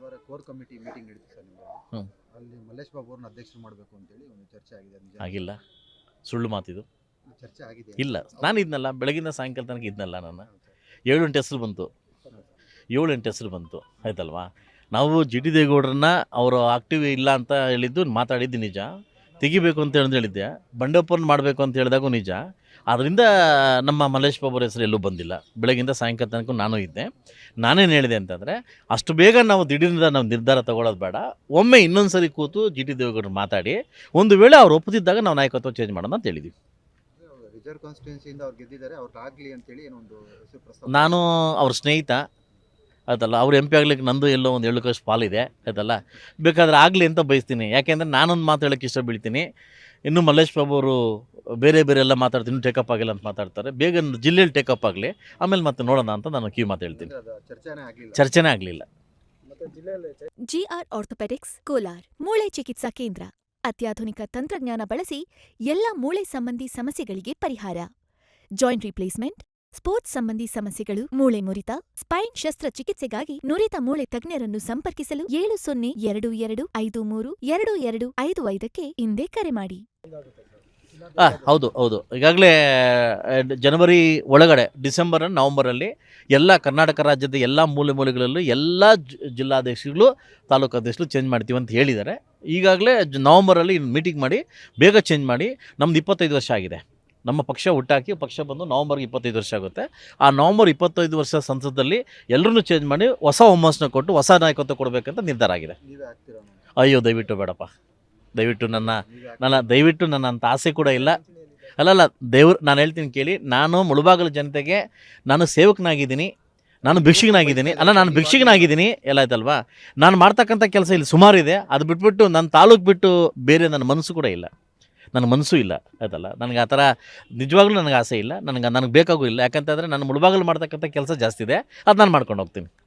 ವಾರ core committee meeting ನಡೀತು sir ಅಲ್ಲಿ ಮಲ್ಲೇಶ್ ಬಾಬು ಅವ್ರನ್ನ ಅಧ್ಯಕ್ಷರು ಮಾಡಬೇಕು ಅಂತೇಳಿ ಒಂದು ಚರ್ಚೆ ಆಗಿದೆ ಅದು ನಿಜ? ಆಗಿಲ್ಲ. ಸುಳ್ಳು ಮಾತಿದು. ಚರ್ಚೆ ಆಗಿದೆ. ಇಲ್ಲ. ನಾನು ಇದ್ನಲ್ಲ. ಬೆಳಗಿನ ಸಾಯಂಕಾಲ ತನಕ ಇದ್ನಲ್ಲ ನಾನು. ಏಳು ಎಂಟು ಹೆಸರು ಬಂತು. ಏಳು ಎಂಟು ಹೆಸರು ಬಂತು. ಆಯ್ತಲ್ವಾ? ನಾವು ಜಿ ಟಿ ದೇವೇಗೌಡರನ್ನ ಅವರು ಆಕ್ಟಿವ್ ಇಲ್ಲ ಅಂತ ಹೇಳಿದ್ದು ಮಾತಾಡಿದ್ದು ನಿಜ. ತೆಗಿಬೇಕು ಅಂತ ಹೇಳಿದ್ ಹೇಳಿದ್ದೆ ಬಂಡೋಪನ್ ಮಾಡಬೇಕು ಅಂತ ಹೇಳಿದಾಗೂ ನಿಜ. ಅದರಿಂದ ನಮ್ಮ ಮಲ್ಲೇಶ್ ಬಾಬುರ ಹೆಸರು ಎಲ್ಲೂ ಬಂದಿಲ್ಲ. ಬೆಳಗಿಂದ ಸಾಯಂಕಾಲ ತನಕ ನಾನು ಇದ್ದೆ. ನಾನೇನು ಹೇಳಿದೆ ಅಂತಂದರೆ ಅಷ್ಟು ಬೇಗ ನಾವು ದಿಢೀರ್ನಿಂದ ನಾವು ನಿರ್ಧಾರ ತಗೊಳ್ಳೋದು ಬೇಡ. ಒಮ್ಮೆ ಇನ್ನೊಂದು ಸರಿ ಕೂತು ಜಿ ಟಿ ದೇವೇಗೌಡರು ಮಾತಾಡಿ ಒಂದು ವೇಳೆ ಅವ್ರು ಒಪ್ಪದಿದ್ದಾಗ ನಾವು ನಾಯಕತ್ವ ಚೇಂಜ್ ಮಾಡೋಣ ಅಂತ ಹೇಳಿದ್ವಿ. ನಾನು ಅವ್ರ ಸ್ನೇಹಿತ. ಆಯ್ತಲ್ಲ ಅವ್ರು ಎಂ ಪಿ ಆಗ್ಲಿಕ್ಕೆ ನಂದು ಎಲ್ಲೋ ಒಂದು ಏಳು ಕಷ್ಟು ಪಾಲಿದೆ ಆಯ್ತಲ್ಲ ಬೇಕಾದ್ರೆ ಆಗಲಿ ಅಂತ ಬಯಸ್ತೀನಿ. ಯಾಕೆಂದರೆ ನಾನೊಂದು ಮಾತು ಹೇಳೋಕ್ಕೆ ಇಷ್ಟ ಬೀಳ್ತೀನಿ ಇನ್ನು ಮಲ್ಲೇಶ್ ಬಾಬು ಅವರು ಬೇರೆ ಬೇರೆ ಎಲ್ಲ ಮಾತಾಡ್ತೀನಿ ಇನ್ನೂ ಟೇಕಪ್ ಆಗಿಲ್ಲ ಅಂತ ಮಾತಾಡ್ತಾರೆ. ಬೇಗ ಜಿಲ್ಲೆಯಲ್ಲಿ ಟೇಕಪ್ ಆಗಲಿ ಆಮೇಲೆ ಮತ್ತೆ ನೋಡೋಣ ಅಂತ ನಾನು ಕಿವಿ ಮಾತು ಹೇಳ್ತೀನಿ. ಚರ್ಚೆನೇ ಆಗಲಿಲ್ಲ ಚರ್ಚೆನೇ ಆಗಲಿಲ್ಲ. ಮತ್ತೆ ಜಿಲ್ಲೆಯಲ್ಲಿ ಜಿಆರ್ ಆರ್ಥೋಪೆಡಿಕ್ಸ್ ಕೋಲಾರ್ ಮೂಳೆ ಚಿಕಿತ್ಸಾ ಕೇಂದ್ರ. ಅತ್ಯಾಧುನಿಕ ತಂತ್ರಜ್ಞಾನ ಬಳಸಿ ಎಲ್ಲ ಮೂಳೆ ಸಂಬಂಧಿ ಸಮಸ್ಯೆಗಳಿಗೆ ಪರಿಹಾರ. ಜಾಯಿಂಟ್ ರಿಪ್ಲೇಸ್ಮೆಂಟ್ ಸ್ಪೋರ್ಟ್ಸ್ ಸಂಬಂಧಿ ಸಮಸ್ಯೆಗಳು, ಮೂಳೆ ಮುರಿತ, ಸ್ಪೈನ್ ಶಸ್ತ್ರಚಿಕಿತ್ಸೆಗಾಗಿ ನುರಿತ ಮೂಳೆ ತಜ್ಞರನ್ನು ಸಂಪರ್ಕಿಸಲು ಏಳು ಸೊನ್ನೆ ಎರಡು ಎರಡು ಐದು ಮೂರು ಎರಡು ಎರಡು ಐದು ಐದಕ್ಕೆ ಹಿಂದೆ ಕರೆ ಮಾಡಿ. ಹೌದು ಹೌದು. ಈಗಾಗಲೇ ಜನವರಿ ಒಳಗಡೆ, ಡಿಸೆಂಬರ್ ನವಂಬರಲ್ಲಿ ಎಲ್ಲ ಕರ್ನಾಟಕ ರಾಜ್ಯದ ಎಲ್ಲ ಮೂಲೆ ಮೂಲೆಗಳಲ್ಲೂ ಎಲ್ಲ ಜಿಲ್ಲಾಧ್ಯಕ್ಷಗಳು ತಾಲೂಕು ಅಧ್ಯಕ್ಷರು ಚೇಂಜ್ ಮಾಡ್ತೀವಿ ಅಂತ ಹೇಳಿದ್ದಾರೆ. ಈಗಾಗಲೇ ನವಂಬರಲ್ಲಿ ಮೀಟಿಂಗ್ ಮಾಡಿ, ಬೇಗ ಚೇಂಜ್ ಮಾಡಿ, ನಮ್ದು ಇಪ್ಪತ್ತೈದು ವರ್ಷ ಆಗಿದೆ. ನಮ್ಮ ಪಕ್ಷ ಹುಟ್ಟಾಕಿ ಪಕ್ಷ ಬಂದು ನವಂಬರ್ಗೆ ಇಪ್ಪತ್ತೈದು ವರ್ಷ ಆಗುತ್ತೆ. ಆ ನವಂಬರ್ ಇಪ್ಪತ್ತೈದು ವರ್ಷ ಸಂಸದಲ್ಲಿ ಎಲ್ಲರನ್ನೂ ಚೇಂಜ್ ಮಾಡಿ ಹೊಸ ಹುಮ್ಮಸ್ನ ಕೊಟ್ಟು ಹೊಸ ನಾಯಕತ್ವ ಕೊಡಬೇಕಂತ ನಿರ್ಧಾರ ಆಗಿದೆ. ಅಯ್ಯೋ ದಯವಿಟ್ಟು ಬೇಡಪ್ಪ. ದಯವಿಟ್ಟು ನನ್ನ ನನ್ನ ದಯವಿಟ್ಟು ನನ್ನ ಅಂತ ಆಸೆ ಕೂಡ ಇಲ್ಲ. ಅಲ್ಲಲ್ಲ ದೇವ್ರು ನಾನು ಹೇಳ್ತೀನಿ ಕೇಳಿ ನಾನು ಮುಳುಬಾಗಲ ಜನತೆಗೆ ನಾನು ಸೇವಕನಾಗಿದ್ದೀನಿ ನಾನು ಭಿಕ್ಷಿಗನಾಗಿದ್ದೀನಿ ಅಲ್ಲ ನಾನು ಭಿಕ್ಷಿಗನಾಗಿದ್ದೀನಿ ಎಲ್ಲ ಆಯ್ತಲ್ವಾ? ನಾನು ಮಾಡ್ತಕ್ಕಂಥ ಕೆಲಸ ಇಲ್ಲಿ ಸುಮಾರಿದೆ. ಅದು ಬಿಟ್ಬಿಟ್ಟು ನನ್ನ ತಾಲೂಕು ಬಿಟ್ಟು ಬೇರೆ ನನ್ನ ಮನಸ್ಸು ಕೂಡ ಇಲ್ಲ. ನನ್ನ ಮನಸ್ಸು ಇಲ್ಲ ಆಯ್ತಲ್ಲ ನನಗೆ ಆ ಥರ ನಿಜವಾಗ್ಲೂ ನನಗೆ ಆಸೆ ಇಲ್ಲ. ನನಗೆ ನನಗೆ ಬೇಕಾಗೂ ಇಲ್ಲ. ಯಾಕಂತಂದರೆ ನಾನು ಮುಳುಬಾಗಲು ಮಾಡ್ತಕ್ಕಂಥ ಕೆಲಸ ಜಾಸ್ತಿ ಇದೆ. ಅದು ನಾನು ಮಾಡ್ಕೊಂಡು ಹೋಗ್ತೀನಿ.